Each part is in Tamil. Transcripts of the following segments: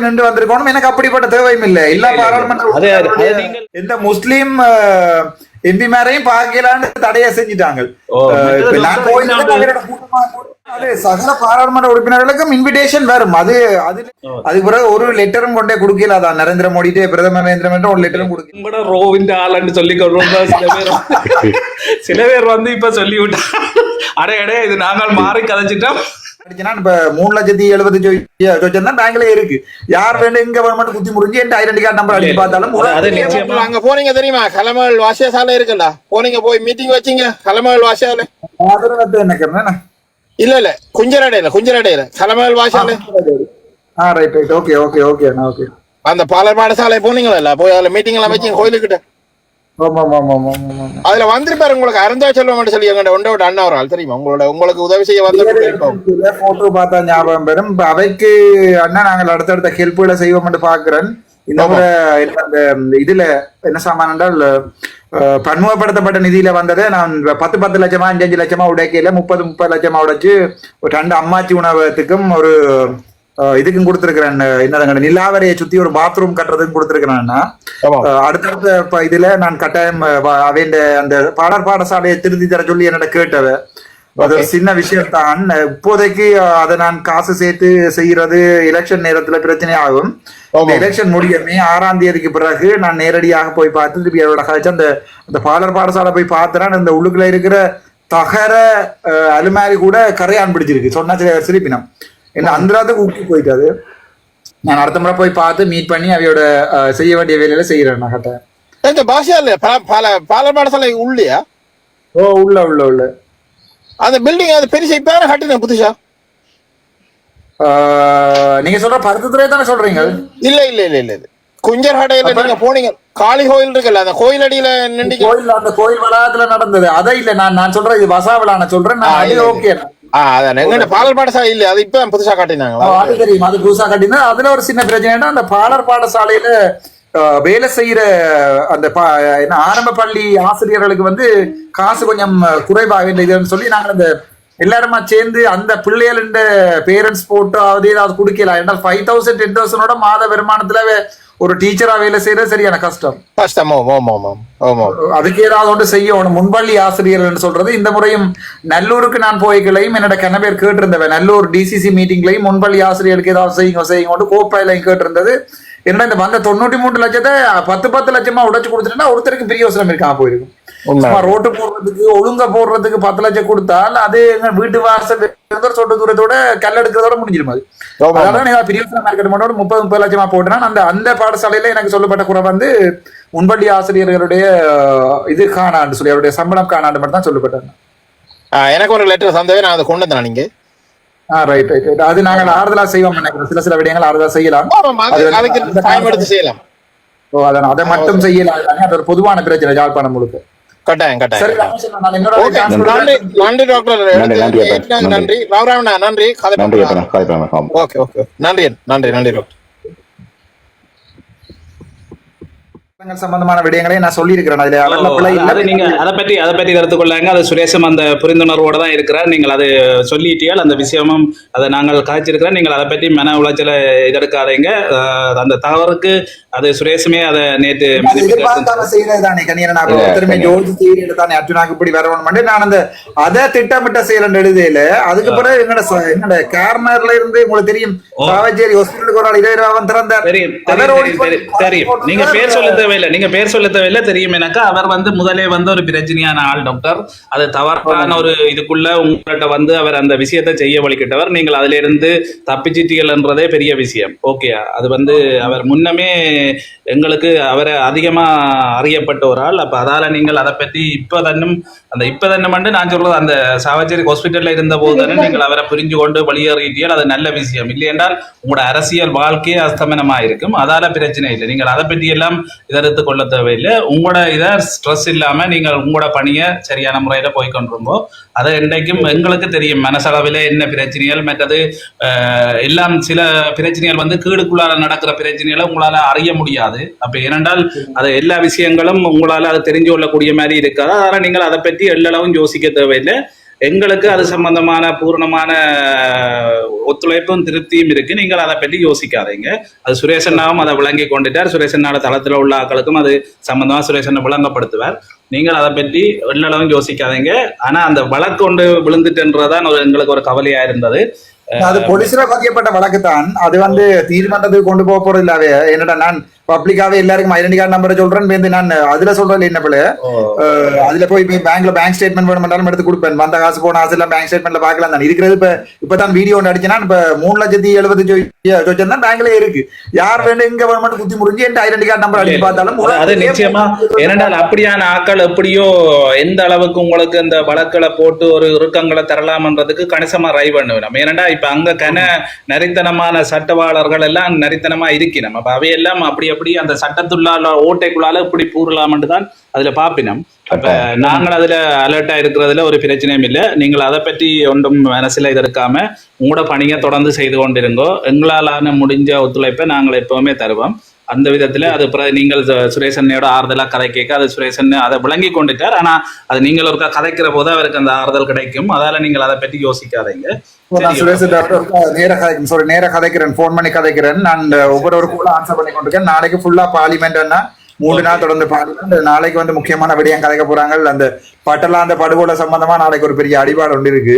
போய் நின்று வந்திருக்கணும். எனக்கு அப்படிப்பட்ட தேவையும் இல்லை எல்லா பாராளுமன்ற எந்த முஸ்லீம் எம்பி மேரையும் பார்க்கலான்னு தடையை செஞ்சுட்டாங்க. சகல பாராளுமன்ற உறுப்பினர்களுக்கும் இன்விடேஷன் வரும். அது அது. அதுக்கு பிறகு ஒரு லெட்டரும் கொண்டே கொடுக்கல. அதான் நரேந்திர மோடிட்டே பிரதமர் நரேந்திர மோடி ஒரு லெட்டரும் கொடுக்கல. ரோவின் ஆளுன்னு சொல்லி சில பேர் சில பேர் வந்து இப்ப சொல்லி விட்டா அடே அடே இது நாங்கள் மாறி கதைச்சிட்டோம். அடிச்சுனா இப்ப மூணு லட்சத்தி எழுபது சொச்சம் தான் பேங்க்ல இருக்கு. யார் வேணும் எங்க கவர்மெண்ட் குத்தி முடிஞ்சு என் ஐடென்டி கார்டு நம்பர் அடிச்சு பார்த்தாலும் அங்க போனீங்க தெரியுமா? கலமல் வாசியசாலை இருக்குல்ல. போனீங்க போய் மீட்டிங் வச்சீங்க கலமல் வாசியால என்ன இல்ல இல்ல. குஞ்சரடையில குஞ்சரடையில. கலமல் வாசியால ஆ right right okay okay okay okay அந்த பாலர் பாடசாலை போனீங்களா போய் அதுல மீட்டிங் எல்லாம் வச்சீங்க கோயிலுக்கிட்ட? அதுல வந்திருப்பாரு உங்களுக்கு அருந்தா செல்வம் சொல்லி எங்க ஒன்றோட அண்ணா ஒரு ஆள் தெரியுமா? உங்களோட உங்களுக்கு உதவி செய்ய வந்த போட்டோ பார்த்தா ஞாபகம் பெறும் அவைக்கு அண்ணா நாங்கள் அடுத்தடுத்த ஹெல்ப்புகளை செய்வோம் என்று பாக்குறேன் இந்த அந்த இதுல என்ன சாமான் என்றால் பன்முகப்படுத்தப்பட்ட நிதியில வந்ததை நான் பத்து பத்து லட்சமா அஞ்சு அஞ்சு லட்சமா உடைக்கையில முப்பது முப்பது லட்சமா உடைச்சு ஒரு ரெண்டு அம்மாச்சி உணவகத்துக்கும் ஒரு இதுக்கும் கொடுத்துருக்கிறேன் என்னதுங்க நிலாவரையை சுத்தி ஒரு பாத்ரூம் கட்டுறதுக்கும் கொடுத்துருக்கிறேன்னா அடுத்தடுத்த இதுல நான் கட்டாயம் அவைண்ட அந்த பாடற் பாடசாலையை திருத்தி தர சொல்லி என்னோட கேட்டவ அது ஒரு சின்ன விஷயம் தான் இப்போதைக்கு அதை நான் காசு சேர்த்து செய்யறது எலெக்ஷன் நேரத்துல பிரச்சனை ஆகும். எலெக்ஷன் முடியமே ஆறாம் தேதிக்கு பிறகு நான் நேரடியாக போய் பார்த்து திருப்பி அவரோட கழிச்சு அந்த அந்த பாடற் பாடசாலை போய் பார்த்தேன்னா இந்த உள்ளுக்குள்ள இருக்கிற தகர அலுமாரி கூட கரையான் பிடிச்சிருக்கு. சொன்னா சில சிரிப்பினம். என்ன அந்த ராத்துக்கு ஊக்கி போயிட்டு அது? நான் அடுத்த முறை போய் பார்த்து மீட் பண்ணி அவையோட அஹ், செய்ய வேண்டிய வேலையில செய்யறேன் நான் கட்ட இந்த பாஷால பால பாலர் பாடசாலை உள்ளியா? ஓ உள்ள உள்ள உள்ள. அந்த பில்டிங் அது பெருசா இப்ப யாரும் கட்டின புதுசா. நீங்க சொல்ற பருத்தத்துறை தானே சொல்றீங்க? இல்ல இல்ல இல்ல இல்ல இல்ல. குஞ்சர் ஹடையில நீங்க போனீங்க. காளி கோயில் இருக்குல்ல அந்த கோயில் அடியில நின்றீங்க கோயில் அந்த கோயில் வளாகத்துல நடந்தது. அதை இல்ல நான் நான் சொல்றேன் இது வசாவில நான் சொல்றேன். நான். ஓகே அதான் எங்க பாலர் பாடசாலை இல்ல அது இப்ப புதுசா காட்டினாங்களா? அது தெரியும் அது புதுசா கட்டினா அதுல ஒரு சின்ன பிரச்சனைனா அந்த பாலர் பாடசாலையில வேலை செய்யற அந்த என்ன ஆரம்ப பள்ளி ஆசிரியர்களுக்கு வந்து காசு கொஞ்சம் குறைவாக இதுன்னு சொல்லி நாங்க அந்த எல்லாருமா சேர்ந்து அந்த பிள்ளைகளின் பேரண்ட்ஸ் போட்டு அது ஏதாவது குடுக்கலாம் ஏன்னா ஃபைவ் தௌசண்ட் டென் தௌசண்டோட மாத வருமானத்துல ஒரு டீச்சரா வேலை செய்யறது சரியான கஷ்டம். கஷ்டம் அதுக்கு ஏதாவது ஒன்று செய்யணும். முன்பள்ளி ஆசிரியர்கள் சொல்றது இந்த முறையும் நல்லூருக்கு நான் போய்களையும் என்னோட கண்ண பேர் கேட்டிருந்தவன் நல்லூர் டிசிசி மீட்டிங்லையும் முன்பள்ளி ஆசிரியர்களுக்கு ஏதாவது செய்யுங்க செய்யுங்க கோப்பாயிலையும் கேட்டிருந்தது. என்னடா இந்த வந்த தொண்ணூத்தி மூணு லட்சத்தை பத்து பத்து லட்சமா உடைச்சு கொடுத்துட்டா ஒருத்தருக்கு பெரிய யோசனை இருக்காம போயிருக்கும். ரோட்டு போடுறதுக்கு ஒழுங்கா போடுறதுக்கு பத்து லட்சம் கொடுத்தால் அது எங்க வீட்டு வாசல் சொட்டு தூரத்தோட கல் எடுக்கிறதோட முடிஞ்சிடும் அது. அதனால நீங்க பிரியோசன மார்க்கெட் மட்டும் முப்பது முப்பது லட்சமா போட்டுனா அந்த அந்த பாடசாலையில எனக்கு சொல்லப்பட்ட குறை வந்து முன்பள்ளி ஆசிரியர்களுடைய இது காணாண்டு சொல்லி அவருடைய சம்பளம் காணாண்டு மட்டும் தான் சொல்லப்பட்டாங்க எனக்கு ஒரு லெட்டர் சந்தவே நான் அதை கொண்டு வந்தேன் நீங்க ஆ ரைட் ரைட் ரைட் அது நாங்கள் ஆறுதலா செய்வோம் நினைக்கிறோம் சில சில விடயங்கள் ஆறுதலா செய்யலாம். அதுக்கு செய்யலாம். ஓ அதை அதை மட்டும் செய்யலாம் அது ஒரு பொதுவான பிரச்சனை யாழ்ப்பாணம் முழுக்க. கட்டாயம் சரி கட்டாயம் நன்றி டாக்டர் நன்றி. ஏற்றினாங்க, நன்றி. நன்றி நன்றி கதை நன்றி ஓகே ஓகே நன்றி நன்றி நன்றி டாக்டர் சம்பந்தமான விடயங்களை நான் சொல்லியிருக்கிறேன். அதுல. அது நீங்க அதை பற்றி அதை பற்றி கருத்து கொள்ளாங்க. அது சுரேஷம் அந்த புரிந்துணர்வோட தான் இருக்கிறார். நீங்கள் அது சொல்லிட்டியால் அந்த விஷயமும் அதை நாங்கள் காய்ச்சிருக்கிறோம். நீங்கள் அதை பற்றி மன உளைச்சலை இதெடுக்காதீங்க அந்த தவறுக்கு அது சுரேஷமே அதை நேற்று எதிர்பார்க்காம செய்யறது தானே இல்ல, ஒருத்தருமே. ஜோதி செய்யறது தானே அர்ஜுனாக்கு இப்படி வரணும் நான் அந்த அதை திட்டமிட்ட செயல் எழுதையில அதுக்கு பிறகு என்னோட என்னோட கார்னர்ல இருந்து உங்களுக்கு தெரியும். சாவச்சேரி ஹாஸ்பிட்டலுக்கு ஒரு ஆள் இருபது ரூபா திறந்தார் தெரியும் நீங்க பேர். சொல்ல தேவையில்லை நீங்க பேர் சொல்ல தேவையில்லை தெரியும் எனக்கு அவர் வந்து முதலே வந்து ஒரு பிரச்சனையான ஆள் டாக்டர் அது தவறான ஒரு இதுக்குள்ள உங்கள்கிட்ட வந்து அவர் அந்த விஷயத்தை செய்ய வழிகிட்டவர் நீங்கள் அதுல இருந்து தப்பிச்சிட்டீங்கன்றதே பெரிய விஷயம் ஓகே அது வந்து அவர் முன்னமே எங்களுக்கு அவரை அதிகமா அறியப்பட்ட ஒரு ஆள் அப்ப அதால நீங்கள் அதை பற்றி இப்ப தன்னும் அந்த இப்ப தன்னும் நான் சொல்றது அந்த சாவச்சேரி ஹாஸ்பிட்டல்ல இருந்த போது தானே நீங்கள் அவரை புரிஞ்சு கொண்டு வெளியேறிட்டீர்கள். அது நல்ல விஷயம். இல்லை என்றால் உங்களோட அரசியல் வாழ்க்கையே அஸ்தமனமா இருக்கும் அதால பிரச்சனை இல்லை. நீங்கள் அதை பற்றி எல்லாம் இதெடுத்து கொள்ள தேவையில்லை. உங்களோட இதை ஸ்ட்ரெஸ் இல்லாம நீங்கள் உங்களோட பணியை சரியான முறையில போய் கொண்டிருந்தோ அதை இன்றைக்கும் எங்களுக்கு தெரியும். மனசளவில் என்ன பிரச்சனைகள் மற்றது எல்லாம் சில பிரச்சனைகள் வந்து கீழுக்குள்ளால நடக்கிற பிரச்சனைகளை உங்களால அறிய முடியாது. அப்ப ஏனென்றால் அது எல்லா விஷயங்களும் உங்களால அதை தெரிஞ்சு கொள்ளக்கூடிய மாதிரி இருக்காது. அதனால நீங்கள் அதை பற்றி எல்லளவும் யோசிக்க தேவையில்லை. எங்களுக்கு அது சம்பந்தமான பூர்ணமான ஒத்துழைப்பும் திருப்தியும் இருக்கு. நீங்கள் அதை பற்றி யோசிக்காதீங்க. அது சுரேஷன்னாவும் அதை விளங்கி கொண்டுட்டார். சுரேஷன்னால தளத்தில் உள்ள ஆக்களுக்கும் அது சம்பந்தமா சுரேஷனை விளங்கப்படுத்துவார். நீங்கள் அதை பற்றி எல்லளவும் யோசிக்காதீங்க. ஆனால் அந்த வழக்கு ஒன்று விழுந்துட்டுன்றதான் ஒரு எங்களுக்கு ஒரு கவலையாக இருந்தது. அது போலீஸ்ல பதியப்பட்ட வழக்கு தான் அது வந்து நீதிமன்றத்துக்கு கொண்டு போக போறது இல்ல. என்னடா நான் பப்ளிக்காவே எல்லாருக்கும் ஐடென்டி கார்டு நம்பரை சொல்றேன். வந்து நான் அதுல சொல்றது என்ன பிள்ளை? அதுல போய் பேங்க்ல பேங்க் ஸ்டேட்மெண்ட் வேணுமென்றாலும் எடுத்து கொடுப்பேன். வந்த காசு போன காசு எல்லாம் பேங்க் ஸ்டேட்மெண்ட்ல பாக்கலாம் தான். இருக்கிறது இப்ப இப்பதான் வீடியோ ஒன்று அடிச்சேன்னா இப்ப மூணு லட்சத்தி எழுபத்தி சொச்சம் பேங்க்ல இருக்கு. யார் வேணும் எங்க வேணும் குத்தி முடிஞ்சு என் ஐடென்டி கார்டு நம்பர் அடிச்சு பார்த்தாலும் அது- நிச்சயமா. ஏனென்றால் அப்படியான ஆட்கள் எப்படியோ எந்த அளவுக்கு உங்களுக்கு இந்த வழக்களை போட்டு ஒரு இறுக்கங்களை தரலாம்ன்றதுக்கு கணிசமா ரை பண்ணுவேன் ஏனெண்டா இப்ப அங்க கன நரித்தனமான சட்டவாளர்கள் எல்லாம் நரித்தனமா இருக்கணும் அப்ப அவையெல்லாம் அப்படி அப்படி அந்த சட்டத்துள்ளால ஓட்டைக்குள்ளால இப்படி பூரலாம்னு தான் அதுல பாப்பினம். அப்ப நாங்கள் அதுல அலர்ட்டா இருக்கிறதுல ஒரு பிரச்சனையும் இல்லை. நீங்கள் அதை பற்றி ஒன்றும் மனசுல இது இருக்காம உங்களோட பணியை தொடர்ந்து செய்து கொண்டிருங்கோ. எங்களாலான முடிஞ்ச ஒத்துழைப்பை நாங்கள் எப்பவுமே தருவோம். அந்த விதத்துல அது நீங்கள் சு- சுரேஷனையோட ஆறுதலா கதை கேட்க அது சுரேஷன் அதை விளங்கி கொண்டுட்டார். ஆனா அது நீங்கள் ஒருக்கா கதைக்கிற போது அவருக்கு அந்த ஆறுதல் கிடைக்கும். அதால நீங்கள் அதை பற்றி யோசிக்காதீங்க. நேர கதைக்கிறேன் சாரி நேர கதைக்கிறேன் ஃபோன் பண்ணி கதைக்கிறேன். நான் ஒவ்வொரு கூட ஆன்சர் பண்ணி கொண்டிருக்கேன். நாளைக்கு ஃபுல்லா பார்லிமெண்ட் மூணு நாள் தொடர்ந்து பார்லிமெண்ட் நாளைக்கு வந்து முக்கியமான விடயம் கதைக்க போறாங்க அந்த பட்டலா அந்த படுகொலை சம்பந்தமா நாளைக்கு ஒரு பெரிய அடிபாடு ஒன்று இருக்கு.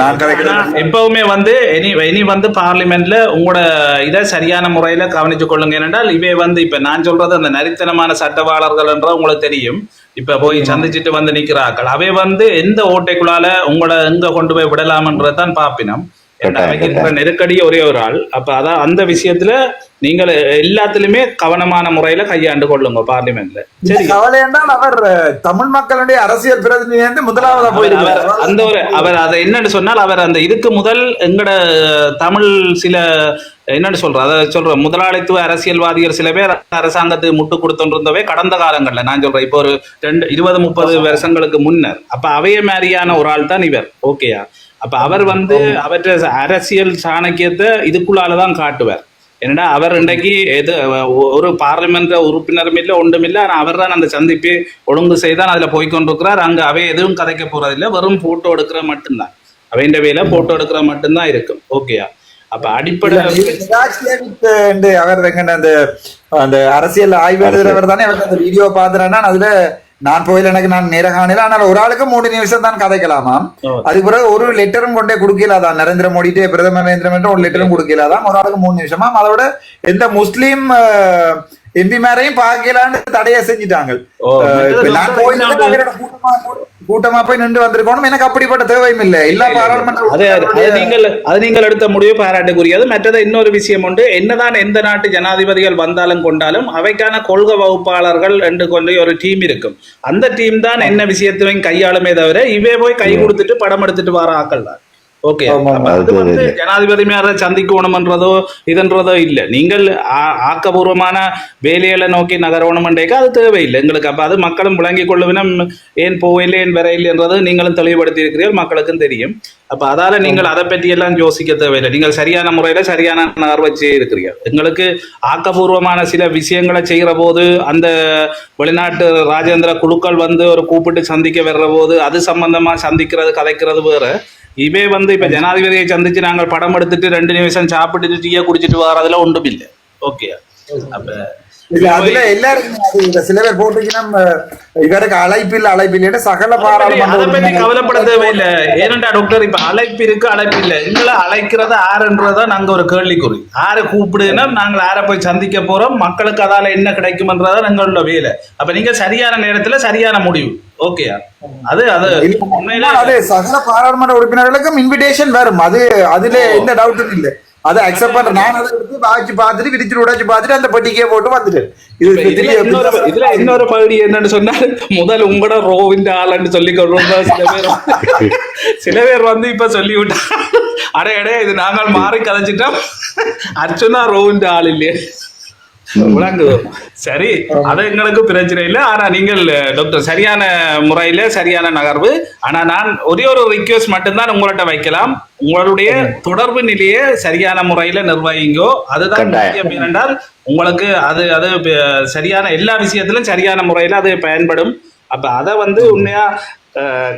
நான் கதைக்கிறேன் எப்பவுமே வந்து இனி இனி வந்து பார்லிமெண்ட்ல உங்களோட இதை சரியான முறையில கவனிச்சு கொள்ளுங்க ஏனென்றால் இவை வந்து இப்ப நான் சொல்றது அந்த நரித்தனமான சட்டவாளர்கள் என்ற உங்களுக்கு தெரியும். இப்ப போய் சந்திச்சுட்டு வந்து நிக்கிறார்கள் அவை வந்து எந்த ஓட்டைக்குள்ளால உங்களை எங்க கொண்டு போய் விடலாம்ன்றதான் பாப்பினம். இருக்கிற நெருக்கடி ஒரே ஒரு ஆள் அப்ப அதான் அந்த விஷயத்துல நீங்கள் எல்லாத்துலயுமே கவனமான முறையில கையாண்டு கொள்ளுங்க பார்லிமெண்ட்ல சரி கவலை என்றால் அவர் தமிழ் மக்களுடைய அரசியல் பிரதிநிதி முதலாவதா போயிருக்கிறார் அந்த ஒரு அவர் அதை என்னன்னு சொன்னால் அவர் அந்த இதுக்கு முதல் எங்கட தமிழ் சில என்னன்னு சொல்ற அதை சொல்ற முதலாளித்துவ அரசியல்வாதிகள் சில பேர் அரசாங்கத்துக்கு முட்டு கொடுத்துருந்தவே கடந்த காலங்கள்ல நான் சொல்றேன் இப்போ ஒரு ரெண்டு இருபது முப்பது வருஷங்களுக்கு முன்னர். அப்ப அவைய மாதிரியான ஒரு ஆள் தான் இவர். ஓகேயா? அப்ப அவர் வந்து அவற்றை அரசியல் சாணக்கியத்தை இதுக்குள்ளாலதான் காட்டுவார். என்னடா அவர் இன்றைக்கு எது ஒரு பார்லிமெண்ட் உறுப்பினரும் இல்லை ஒன்றும் இல்லை ஆனால் அவர் தான் அந்த சந்திப்பை ஒழுங்கு செய்தான் அதில் போய்க்கொண்டிருக்கிறார் அங்கே அவை எதுவும் கதைக்க போறதில்லை வெறும் போட்டோ எடுக்கிற மட்டும்தான். அவைன்ற வேலை போட்டோ எடுக்கிற மட்டும்தான் இருக்கும். ஓகேயா அப்ப அடிப்படை அவர் அந்த அந்த அரசியல் ஆய்வு எழுதுறவர் தானே அவர் அந்த வீடியோ பாத்துறேன்னா அதுல நான் போயில எனக்கு நான் நேர காணல. ஆனால் ஒரு ஆளுக்கு மூணு நிமிஷம் தான் கதைக்கலாமாம். அதுக்கு பிறகு ஒரு லெட்டரும் கொண்டே கொடுக்கலாதான். நரேந்திர மோடிட்டே பிரதமர் நரேந்திர மோடி ஒரு லெட்டரும் கொடுக்கலாதான். ஒரு ஆளுக்கு மூணு நிமிஷமாம். அதோட எந்த முஸ்லீம் எம்பி மேரையும் பார்க்கலான்னு தடையை செஞ்சுட்டாங்க கூட்டமா போய் நின்று வந்திருக்கணும். எனக்கு அப்படிப்பட்ட தேவையும் இல்லை எல்லா பாராளுமன்ற நீங்கள் எடுத்த முடிவு பாராட்டுக்குரியது. மற்றது இன்னொரு விஷயம் உண்டு. என்னதான் எந்த நாட்டு ஜனாதிபதிகள் வந்தாலும் கொண்டாலும் அவைக்கான கொள்கை வகுப்பாளர்கள் என்று கொண்டு ஒரு டீம் இருக்கும். அந்த டீம் தான் என்ன விஷயத்தையும் கையாளுமே தவிர இவே போய் கை கொடுத்துட்டு படம் எடுத்துட்டு வர ஆக்கள் தான். ஓகே. அது வந்து ஜனாதிபதி மேல சந்திக்கணும்ன்றதோ இதுன்றதோ இல்லை. நீங்கள் ஆக்கபூர்வமான வேலைகளை நோக்கி நகரணும்ன்றேக்கு அது தேவையில்லை. எங்களுக்கு அப்ப அது மக்களும் விளங்கிக் கொள்ளுவினம். ஏன் போவில்லை ஏன் வரையில்லை என்றது நீங்களும் தெளிவுபடுத்தி இருக்கிறீர்கள் மக்களுக்கும் தெரியும். அப்ப அதால நீங்கள் அதை பற்றி எல்லாம் யோசிக்க தேவையில்லை. நீங்கள் சரியான முறையில சரியான நகர்வை இருக்கிறீர்கள் எங்களுக்கு ஆக்கபூர்வமான சில விஷயங்களை செய்கிற போது அந்த வெளிநாட்டு ராஜேந்திர குழுக்கள் வந்து ஒரு கூப்பிட்டு சந்திக்க வர்ற போது அது சம்பந்தமா சந்திக்கிறது கதைக்கிறது வேற. இவே வந்து இப்ப ஜனாதிபதியை சந்திச்சு நாங்கள் படம் எடுத்துட்டு ரெண்டு நிமிஷம் சாப்பிட்டுட்டு டீயை குடிச்சிட்டு வரதுல ஒன்றும் இல்லை ஓகே அப்ப இல்ல அதுல இந்த சில பேர் போட்டிருக்கீங்கன்னா இவருக்கு அழைப்பில் அழைப்பில் சகல பாராளுமன்ற கவலைப்பட தேவையில்லை ஏனண்டா டாக்டர் இப்ப அழைப்பு இருக்கு அழைப்பு இல்லை எங்களை அழைக்கிறது ஆறுன்றதா நாங்க ஒரு கேள்விக்குறி ஆரை கூப்பிடுன்னா நாங்கள் ஆரை போய் சந்திக்க போறோம் மக்களுக்கு அதால என்ன கிடைக்கும்ன்றதா எங்களோட வேலை அப்ப நீங்க சரியான நேரத்துல சரியான முடிவு ஓகேயா அது அது அது சகல பாராளுமன்ற உறுப்பினர்களுக்கும் இன்விடேஷன் வரும். அது அதுல எந்த டவுட்டும் இல்ல. அதை அக்செப்ட் பண்ற நான் அதை எடுத்து வாட்சி பார்த்துட்டு விரிச்சு உடைச்சு பார்த்துட்டு அந்த பெட்டிக்கே போட்டு வந்துட்டேன் இது இதுல இன்னொரு பகுதி என்னன்னு சொன்னால் முதல் உங்களோட ரோவின் ஆளுன்னு சொல்லி சில பேர். சில பேர் வந்து இப்ப சொல்லி விட்டா அடே அடே இது நாங்கள் மாறி கதைச்சிட்டோம். அர்ச்சுனா ரோவின் ஆள் இல்லையே. விளங்குது சரி அது எங்களுக்கு பிரச்சனை இல்லை. ஆனா நீங்கள் டாக்டர் சரியான முறையில சரியான நகர்வு. ஆனா நான் ஒரே ஒரு ரிக்வெஸ்ட் மட்டும்தான் உங்கள்ட்ட வைக்கலாம். உங்களுடைய தொடர்பு நிலையை சரியான முறையில நிர்வகிங்கோ. அதுதான். முக்கியம் ஏனென்றால் உங்களுக்கு அது அது சரியான எல்லா விஷயத்திலும் சரியான முறையில அது பயன்படும். அப்ப அதை வந்து உண்மையா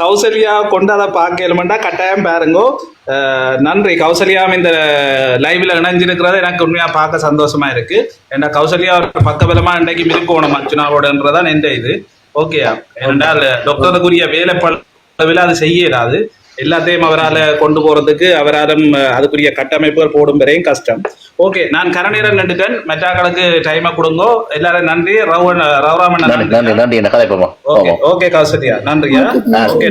கௌசல்யா கொண்டு அதை பார்க்கலுமெண்டா கட்டாயம் பாருங்கோ. நன்றி. கௌசல்யா இந்த லைவ்ல இணைஞ்சிருக்கிறது. எனக்கு உண்மையா பார்க்க சந்தோஷமா இருக்கு. ஏன்னா கௌசல்யா ஒரு பக்கபலமா இன்றைக்கு இருக்கணும் அர்ச்சுனாவோடன்றதான் எந்த இது. ஓகேயா ஏனென்றால் டாக்டருக்குரிய வேலை பளவில் அது செய்ய இயலாது எல்லாத்தையும் அவரால் கொண்டு போறதுக்கு அவராலும் அதுக்குரிய கட்டமைப்புகள் போடும் வரையும் கஷ்டம். ஓகே நான் கரநீரன் நண்டுட்டேன் மெட்டாக்களுக்கு டைமை கொடுங்கோ. எல்லாரும் நன்றி. ரவுராமன் நன்றி நன்றி ஓகே ஓகே கௌசல்யா. நன்றியா? ஓகே